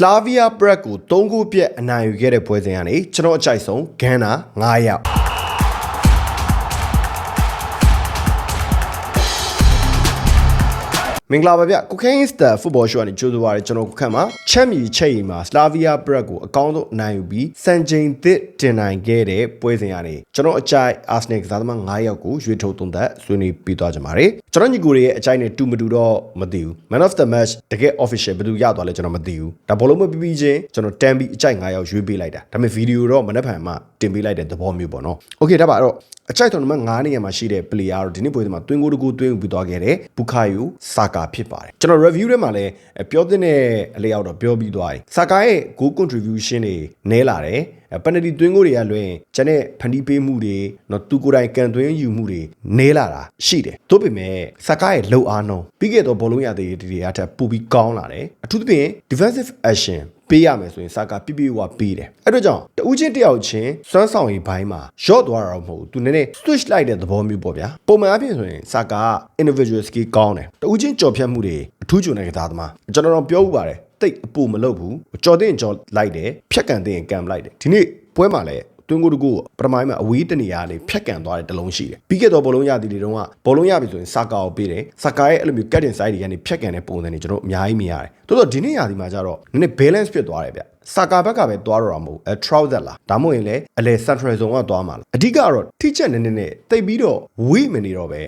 Slavia Prague ကို3ဂိုးပြတ်အနိုင်ယူခဲ့တဲ့ပွဲစဉ်ကနေကျွန်တော်အကြိုက်ဆုံးဂန်နာ9ယောက် မင်္ဂလာပါဗျကိုခိုင်းစတာဖုတ်ဘောရှိုးကနေကြိုးစားပါရကျွန်တော်ကိုခန့်မှာချက်မီချက်ရီမှာ Slavia Prague ကိုအကောင်းဆုံးအနိုင်ယူပြီးစံချိန်သစ်တင်နိုင်ခဲ့တဲ့ပွဲစဉ်ကနေကျွန်တော်အကြိုက် Arsenal ကစားသမား9ယောက်ကိုရွေးထုတ်သွင်းသက်ဆွေးနွေးပြီးသွားကြပါမယ်ကျွန်တော်ညီကိုတွေရဲ့အကြိုက်နဲ့တူမတူတော့မသိဘူး Man of the match တကယ် official ဘယ်သူရသွားလဲကျွန်တော်မသိဘူးဒါဘောလုံးမပြီးပြီးချင်းကျွန်တော်တန်ပြီးအကြိုက်9ယောက်ရွေးပေးလိုက်တာဒါပေမဲ့ဗီဒီယိုတော့မနေ့ဖန်မှတင်ပေးလိုက်တဲ့သဘောမျိုးပေါ့နော်โอเคဒါပါတော့အကြိုက်တော်နံပါတ်9နေရာမှာရှိတဲ့ player တော့ဒီနေ့ပွဲစဉ်မှာတွင်းကိုတကူတွင်းပြီးသွားခဲ့တဲ့ဘူခါယိုဆာကာ ာဖြစ်ပါတယ်ကျွန်တော် review ထဲမှာလည်းပြောတဲ့အလျောက်တော့ပြောပြီးသွားပြီဆာကာရဲ့ goal contribution တွေနဲလာတယ် ပန်နတီသွင်းကိုတွေကလွင်ကျန်တဲ့ဖန်တီးပေးမှုတွေနော်သူကိုယ်တိုင်ကန်သွင်းယူမှုတွေနဲလာတာရှိတယ်တို့ပေမဲ့ဆာကာရဲ့လှုပ်အားနှုံးပြီးခဲ့တော့ဘောလုံးရသေးတွေတွေအထက်ပိုပြီးကောင်းလာတယ်အထူးသဖြင့် defensive action ပေးရမယ်ဆိုရင်စာကာပြပြဝပေးတယ်အဲ့တော့ကြောင့်တဦးချင်းတယောက်ချင်းစွမ်းဆောင်ရည်ဘိုင်းမှာရော့သွားတာတော့မဟုတ်ဘူးသူနည်းနည်း switch လိုက်တဲ့သဘောမျိုးပေါ့ဗျာပုံမှန်အဖြစ်ဆိုရင်စာကာ individual skill ကောင်းတယ်တဦးချင်းကြော်ဖြတ်မှုတွေအထူးကျွန်းတဲ့ကစားသမားကျွန်တော်တော့ပြောဥပါတယ် တိတ်အပူမလုပ်ဘူးကြော်တဲ့ကြော်လိုက်တယ်ဖြတ်ကန်တဲ့ကန်လိုက်တယ်ဒီနေ့ပွဲမှာလည်း တွင်းကိုတကူပထမပိုင်းမှာအဝေးတနေရာလေးဖြတ်ကန်သွားတဲ့တလုံးရှိတယ်ပြီးခဲ့တော့ဘောလုံးရသည်တွေတုန်းကဘောလုံးရပြီဆိုရင်စာကာကိုပေးတယ်စာကာရဲ့အဲ့လိုမျိုးကတ်တင်ဆိုင်တွေကနေဖြတ်ကန်တဲ့ပုံစံတွေကျွန်တော်အများကြီးမြင်ရတယ်တိုးတော့ဒီနေ့ရာဒီမှာကျတော့နည်းနည်း balance ဖြစ်သွားတယ်ဗျစာကာဘက်ကပဲသွားတော့တာမဟုတ်အဲ trouser လားဒါမှမဟုတ်ရင်လည်းအလဲ central zone ကသွားမှာလားအဓိကတော့ထိချက်နေနေနဲ့တိတ်ပြီးတော့ဝေးမနေတော့ပဲ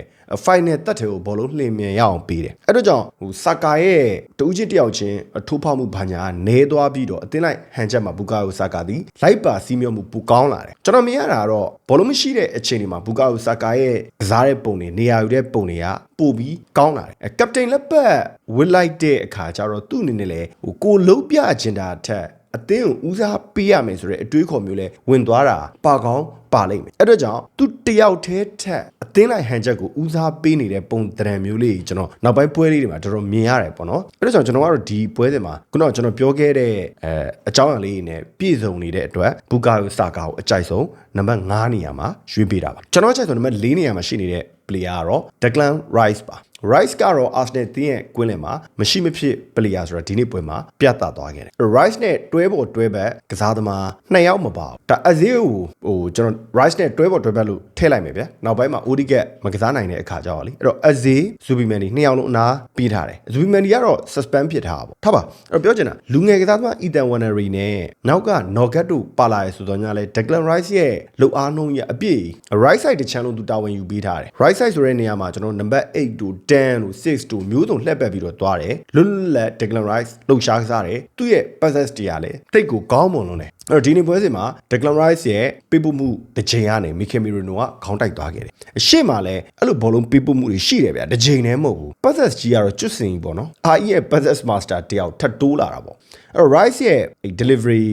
final တက်တယ်ကိုဘောလုံးလှည့်မြန်ရအောင်ပေးတယ်အဲ့တော့ကြောင့်ဟိုစာကာရဲ့တူးချင်းတယောက်ချင်းအထိုးဖောက်မှုဘာညာနဲသွားပြီးတော့အတင်းလိုက်ဟန်ချက်မှာဘူကာယိုစာကာသည်လိုက်ပါစီးမြောမှုပူကောင်းလာတယ်ကျွန်တော်မြင်ရတာကတော့ဘောလုံးမရှိတဲ့အချိန်တွေမှာဘူကာယိုစာကာရဲ့ကစားတဲ့ပုံတွေနေရာယူတဲ့ပုံတွေကပို့ပြီးကောင်းလာတယ်အဲကပတိန်လက်ပတ်ဝစ်လိုက်တဲ့အခါကျတော့သူ့အနေနဲ့လေဟိုကိုလုံးပြချင်တာထက် အသင်းကိုဦးစားပေးရမယ်ဆိုတဲ့အတွေးခေါ်မျိုးလဲဝင်သွားတာပါကောင်းပါလိမ့်မယ်အဲ့တော့ကြောင့်သူတယောက်တည်းထက်အသင်းလိုက်ဟန်ချက်ကိုဦးစားပေးနေတဲ့ပုံသဏ္ဍာန်မျိုးလေးကျွန်တော်နောက်ပိုင်းပွဲလေးတွေမှာတော်တော်မြင်ရတယ်ပေါ့နော်အဲ့တော့ကြောင့်ကျွန်တော်ကတော့ဒီပွဲတွေမှာခုနကကျွန်တော်ပြောခဲ့တဲ့အဲအကြောင်းအရာလေးတွေနဲ့ပြည့်စုံနေတဲ့အတွက်ဘူကာယိုစာကာကိုအကြိုက်ဆုံးနံပါတ်9နေရာမှာရွေးပေးတာပါကျွန်တော်အကြိုက်ဆုံးနံပါတ်4နေရာမှာရှိနေတဲ့ player ကတော့ Declan Rice ပါ Rice ကတော့ Arsenal တင်းရဲ့ကွင်းလင်မှာမရှိမဖြစ် player ဆိုတာဒီနေ့ပွဲမှာပြတ်သားသွားခဲ့တယ် Rice နဲ့တွဲပေါ်တွဲဘက်ကစားသမားနှစ်ယောက်မပါဘူးဒါအဇေးကိုဟိုကျွန်တော် Rice နဲ့တွဲပေါ်တွဲဘက်လို့ထည့်လိုက်မယ်ဗျာနောက်ပိုင်းမှာ Odigat မကစားနိုင်တဲ့အခါကြောင့်လေအဲ့တော့အဇေး Zubimendi နှစ်ယောက်လုံးအနာပြီးထားတယ် Zubimendi ကတော့ suspend ဖြစ်ထားတာပေါ့ထားပါအဲ့တော့ပြောချင်တာလူငယ်ကစားသမား Ethan Wannery နဲ့နောက်က Nogat တို့ပါလာရဆိုတော့ညာလဲ Declan Rice ရဲ့လှုပ်အားနှုံးရအပြည့် right side တစ်ချမ်းလုံးသူတာဝန်ယူပေးထားတယ် right side ဆိုတဲ့နေရာမှာကျွန်တော် number 8တို့10တို့6တို့မျိုးစုံလှည့်ပတ်ပြီးတော့သွားတယ်လွတ်လွတ်လပ် Declan Rice လှုပ်ရှားကစားတယ်သူ့ရဲ့ passes တွေကလည်းတိတ်ကိုကောင်းမွန်လုံးတယ်အဲ့တော့ဒီနေ့ပွဲစဉ်မှာ Declan Rice ရဲ့ပေးပို့မှုတစ်ချိန်ကနေ Mikel Merino ကခေါင်းတိုက်သွားခဲ့တယ်အရှိမလည်းအဲ့လိုဘောလုံးပေးပို့မှုတွေရှိတယ်ဗျာတစ်ချိန်တည်းမဟုတ်ဘူး passes ကြီးကတော့ကျွတ်စင်ကြီးပေါ့နော် RE ရဲ့ passes master တယောက်ထပ်တိုးလာတာပေါ့အဲ့တော့ Rice ရဲ့ delivery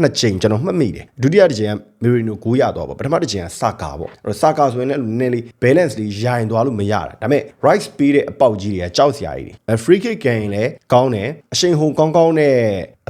နှစ်ချိန်ကျွန်တော်မှတ်မိတယ်ဒုတိယတစ်ချိန်က Merino ကိုရသွားပေါ့ပထမတစ်ချိန်က Saka ပေါ့အဲ့တော့ Saka ဆိုရင်လည်းနည်းနည်းလေး balance လေးရိုင်သွားလို့မရတာဒါပေမဲ့ Rice ပေးတဲ့အပေါက်ကြီးတွေကကြောက်စရာကြီးတွေ free kick ကန်ရင်လည်းကောင်းတယ်အရှိန်ဟုန်ကောင်းကောင်းနဲ့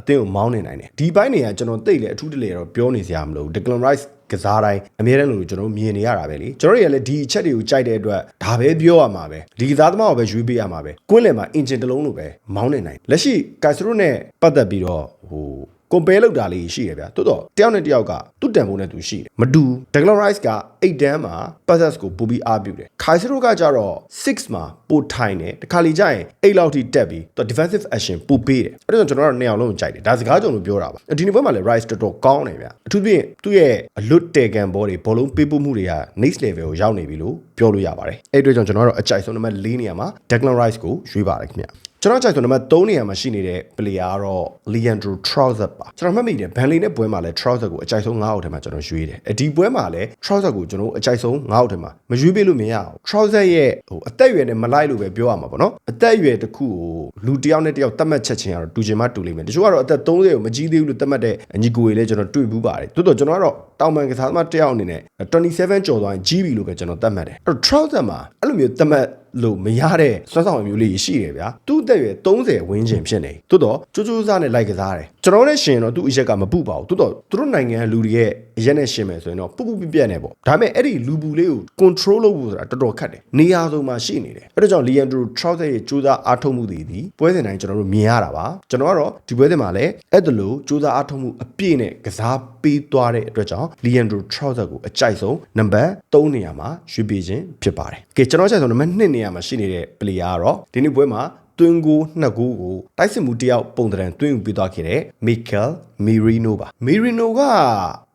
အသင်းကိုမောင်းနေနိုင်တယ်ဒီဘိုင်းတွေကကျွန်တော်သိလေအထူးတလေတော့ပြောနေစရာမလိုဘူး Declan Rice ကစားတိုင်းအများတန်းလို့ကျွန်တော်မြင်နေရတာပဲလေကျွန်တော်တွေကလည်းဒီအချက်တွေကိုကြိုက်တဲ့အတွက်ဒါပဲပြောရမှာပဲဒီကစားသမားကိုပဲရွေးပေးရမှာပဲကွင်းလယ်မှာအင်ဂျင်တစ်လုံးလိုပဲမောင်းနေနိုင်လက်ရှိကာစရိုနဲ့ပတ်သက်ပြီးတော့ဟို compare လုပ်တာလေးရှိရဗျာတိုးတော့တယောက်နဲ့တယောက်ကသူ့တန်ဖိုးနဲ့သူရှိတယ်မတူ Declan Rice က8တန်းမှာ passes ကိုပို့ပြီးအားပြုတယ်ခိုင်စရိုကကြတော့6မှာပို့ထိုင်တယ်တခါလေကျရင်8လောက်ထိတက်ပြီးသူ defensive action ပို့ပေးတယ်အဲ့ဒါကြောင့်ကျွန်တော်တို့နှစ်ယောက်လုံးကြိုက်တယ်ဒါစကားကြုံလို့ပြောတာပါဒီနေ့ပွဲမှာလည်း Rice တော်တော်ကောင်းတယ်ဗျာအထူးသဖြင့်သူ့ရဲ့အလွတ်တေကန်ဘောတွေဘောလုံးပေးပို့မှုတွေက next level ကိုရောက်နေပြီလို့ပြောလို့ရပါတယ်အဲ့အတွက်ကြောင့်ကျွန်တော်တို့အကြိုက်ဆုံးနံပါတ်4နေရာမှာ Declan Rice ကိုရွေးပါတယ်ခင်ဗျာ ကျွန်တော်ကြိုက်ဆိုနံပါတ်3နေရာမှာရှိနေတဲ့ player ကတော့ Leandro Trossard ပါကျွန်တော်မှတ်မိတယ်ဘန်လီနဲ့ပွဲမှာလည်း Trossard ကိုအကြိုက်ဆုံး9အောက်ထဲမှာကျွန်တော်ရွေးတယ်အဒီပွဲမှာလည်း Trossard ကိုကျွန်တော်အကြိုက်ဆုံး9အောက်ထဲမှာမရွေးပေးလို့မရအောင် Trossard ရဲ့ဟိုအသက်အရွယ်နဲ့မလိုက်လို့ပဲပြောရမှာပေါ့နော်အသက်အရွယ်တစ်ခုကိုလူတစ်ယောက်နဲ့တစ်ယောက်တတ်မှတ်ချက်ချင်းကတော့တူချင်မှတူလိမ့်မယ်တချို့ကတော့အသက်30ကိုမကြီးသေးဘူးလို့တတ်မှတ်တဲ့ညီကိုတွေလည်းကျွန်တော်တွေ့ဘူးပါတယ်တိုးတော့ကျွန်တော်ကတော့ တောင်ပန်ကစားသမားတစ်ယောက်အနေနဲ့27ကျော်သွားရင်ကြီးပြီလို့ပဲကျွန်တော်တတ်မှတ်တယ်အဲ့တော့ Trossard မှာအဲ့လိုမျိုးတတ်မှတ်လို့မရတဲ့စွမ်းဆောင်မျိုးလေးရှိတယ်ဗျာသူ့အသက်အရွယ်30ဝန်းကျင်ဖြစ်နေတိုးတော့ကြိုးကြိုးစားနဲ့လိုက်ကစားတယ် ကျွန်တော်နဲ့ရှင်တော့သူ့အရက်ကမပူပါဘူးတိုးတော့သူတို့နိုင်ငံလူတွေရဲ့အရက်နဲ့ရှင်မယ်ဆိုရင်တော့ပူပူပြပြနဲ့ပေါ့ဒါပေမဲ့အဲ့ဒီလူပူလေးကို control လုပ်ဖို့ဆိုတာတော်တော်ခက်တယ်နေရာစုံမှာရှိနေတယ်အဲ့ဒါကြောင့် Leandro Trossard ရဲ့ကြိုးစားအားထုတ်မှုတွေဒီပွဲစဉ်တိုင်းကျွန်တော်တို့မြင်ရတာပါကျွန်တော်ကတော့ဒီပွဲစဉ်မှာလည်းအဲ့ဒါလိုကြိုးစားအားထုတ်မှုအပြည့်နဲ့ကစားပေးသွားတဲ့အတွက်ကြောင့် Leandro Trossard ကိုအကြိုက်ဆုံးနံပါတ်3နေရာမှာရွေးပေးခြင်းဖြစ်ပါတယ်ကဲကျွန်တော်အကြိုက်ဆုံးနံပါတ်2နေရာမှာရှိနေတဲ့ player ကတော့ဒီနေ့ပွဲမှာတွင်းကိုနှစ်ကိုကိုတိုက်စစ်မှုတယောက်ပုံတရံတွင်းယူပေးသွားခဲ့တဲ့ Mikel Merino ပါ Merino က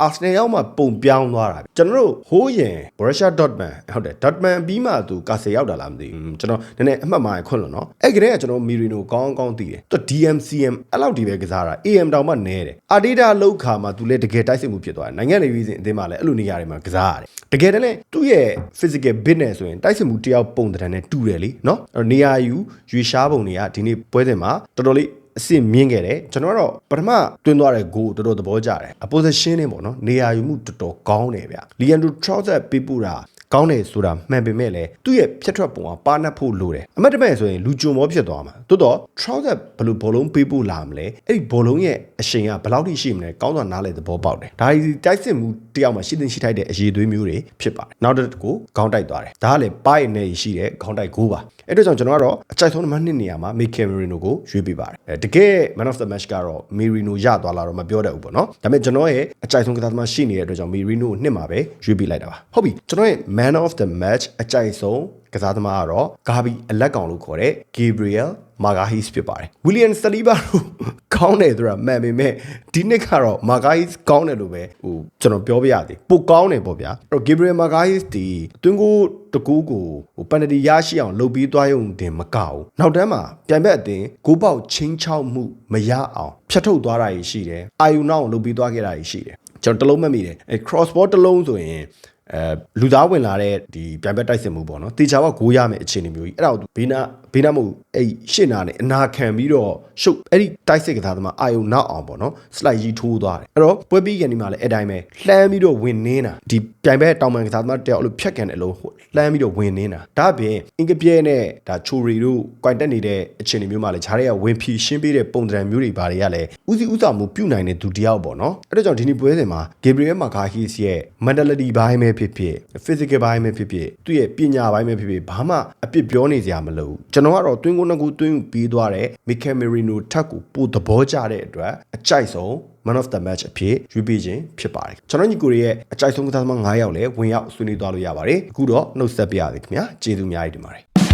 Arsenal ရောက်မှပုံပြောင်းသွားတာပဲကျွန်တော်တို့ဟိုးရင် Borussia Dortmund ဟုတ်တယ် Dortmund ပြီးမှသူကာစေရောက်တာလားမသိဘူးကျွန်တော်နည်းနည်းအမှတ်မှားခွန်းလို့နော်အဲ့ကလေးကကျွန်တော် Merino ကောင်းကောင်းသိတယ်သူ DMCM အဲ့လောက်ဒီပဲကစားတာ AM တောင်မှနဲတယ် Adidas လောက်ခါမှာသူလည်းတကယ်တိုက်စစ်မှုဖြစ်သွားတယ်နိုင်ငံလေပြီးစဉ်အသင်းမှာလည်းအဲ့လိုနေရာတွေမှာကစားရတယ်တကယ်တည်းသူ့ရဲ့ physical business ဆိုရင်တိုက်စစ်မှုတယောက်ပုံတရံနဲ့တူတယ်လीနော်အဲ့တော့နေရာယူရွေရှားပုံတွေကဒီနေ့ပွဲစဉ်မှာတော်တော်လေးအစ်စ်မြင့်ခဲ့တယ်ကျွန်တော်ကတော့ပထမတွင်းသွားတဲ့ goal တော်တော်သဘောကျတယ် opposition နဲ့ပေါ့နော်နေရာယူမှုတော်တော်ကောင်းတယ်ဗျ Leandro Trossard ပေးပူတာ ကောင်းတယ်ဆိုတာမှန်ပေမဲ့လည်းသူ့ရဲ့ဖြတ်ထွက်ပုံကပါနှက်ဖို့လိုတယ်အမတ်တမဲ့ဆိုရင်လူကြုံမောဖြစ်သွားမှာတိုးတော့ Trossard ဘယ်လိုဘောလုံးပေးဖို့လာမလဲအဲ့ဒီဘောလုံးရဲ့အရှိန်ကဘယ်လောက်ထိရှိမလဲကောင်းစွာနားလည်သဘောပေါက်တယ်ဒါဒီတိုက်စစ်မှုတယောက်မှာရှိတင်ရှိထိုက်တဲ့အရေးသွေးမျိုးတွေဖြစ်ပါတယ်နောက်တစ်ခုခေါင်းတိုက်သွားတယ်ဒါကလည်းပိုက်နေရှိတဲ့ခေါင်းတိုက်ကိုပါအဲ့တော့ကျွန်တော်ကတော့အကြိုက်ဆုံးနံပါတ်2နေရာမှာ Mikel Merino ကိုရွေးပေးပါတယ်အဲတကယ် man of the match ကတော့ Merino ရသွားလာတော့မပြောတတ်ဘူးပေါ့နော်ဒါပေမဲ့ကျွန်တော်ရဲ့အကြိုက်ဆုံးကစားသမားရှိနေတဲ့အတွက်ကြောင့် Merino ကိုနှစ်မှာပဲရွေးပေးလိုက်တာပါဟုတ်ပြီကျွန်တော်ရဲ့ man of the match အကြိုက်ဆုံးကစားသမားကတော့ဂါဘီအလက်ကောင်လို့ခေါ်တဲ့ Gabriel Magalhaes ဖြစ်ပါတယ်။ William Saliba တို့ကောင်းတယ်ဆိုတာမှန်ပေမဲ့ဒီနှစ်ကတော့ Magalhaes ကောင်းတယ်လို့ပဲဟိုကျွန်တော်ပြောပြရသေး။ပိုကောင်းတယ်ပေါ့ဗျာ။အဲ့တော့ Gabriel Magalhaes ဒီတွင်းကိုတကူကိုဟိုပန်နတီရရှိအောင်လုပ်ပြီးသွားရုံတင်မကဘူး။နောက်တန်းမှာပြန်ဘက်အတင်ဂိုးပေါက်ချင်းချောက်မှုမရအောင်ဖြတ်ထုတ်သွားတာရှိတယ်။အာယူနောက်လုပ်ပြီးသွားခဲ့တာရှိတယ်။ကျွန်တော်တလုံးမှတ်မိတယ်။အဲ cross ball တလုံးဆိုရင် အဲလူသားဝင်လာတဲ့ဒီပြိုင်ဘက်တိုက်စစ်မှုပေါ့နော်တေချာကဂိုးရမယ်အခြေအနေမျိုးကြီးအဲ့ဒါကိုဘေးနာဘေးနာမဟုတ် အဲ့ရှစ်နာနဲ့အနာခံပြီးတော့ရှုပ်အဲ့ဒီတိုက်စစ်ကစားသမားအာယုံနောက်အောင်ပေါ့နော် slide ကြီးထိုးသွားတယ်အဲ့တော့ပွဲပြီးကန်ဒီမှာလည်းအဲ့တိုင်းပဲလှမ်းပြီးတော့ဝင်နင်းတာဒီပြိုင်ဘက်တောင်ပန်ကစားသမားတယောက်အဲ့လိုဖြတ်ကန်တဲ့အလုံးလှမ်းပြီးတော့ဝင်နင်းတာဒါပြင်အင်ကပြဲနဲ့ဒါချိုရီတို့ကွိုင်တက်နေတဲ့အခြေအနေမျိုးမှာလည်းဂျားတွေကဝင်ဖြီရှင်းပေးတဲ့ပုံစံမျိုးတွေဘာတွေကလည်းဥစည်းဥစားမှုပြုနိုင်တဲ့သူတယောက်ပေါ့နော်အဲ့ဒါကြောင့်ဒီနေ့ပွဲစဉ်မှာ Gabriel Marquez ရဲ့ mentality ဘိုင်းပဲဖြစ်ဖြစ် physical ဘိုင်းပဲဖြစ်ဖြစ်သူ့ရဲ့ပညာဘိုင်းပဲဖြစ်ဖြစ်ဘာမှအပြစ်ပြောနေစရာမလိုဘူးကျွန်တော်ကတော့ twin 9ခုသွင်းယူပြီးသွားတဲ့ Mikel Merino ထက်ကိုပိုသဘောကျတဲ့အတွက်အကြိုက်ဆုံး man of the match အဖြစ်ရွေးပေးခြင်းဖြစ်ပါတယ်ကျွန်တော်ညီကိုရဲ့အကြိုက်ဆုံးကစားသမား9ယောက်လည်းဝင်ရောက်ဆွေးနွေးသွားလို့ရပါတယ်အခုတော့နှုတ်ဆက်ပြရစီခင်ဗျာကျေးဇူးများကြီးတင်ပါတယ်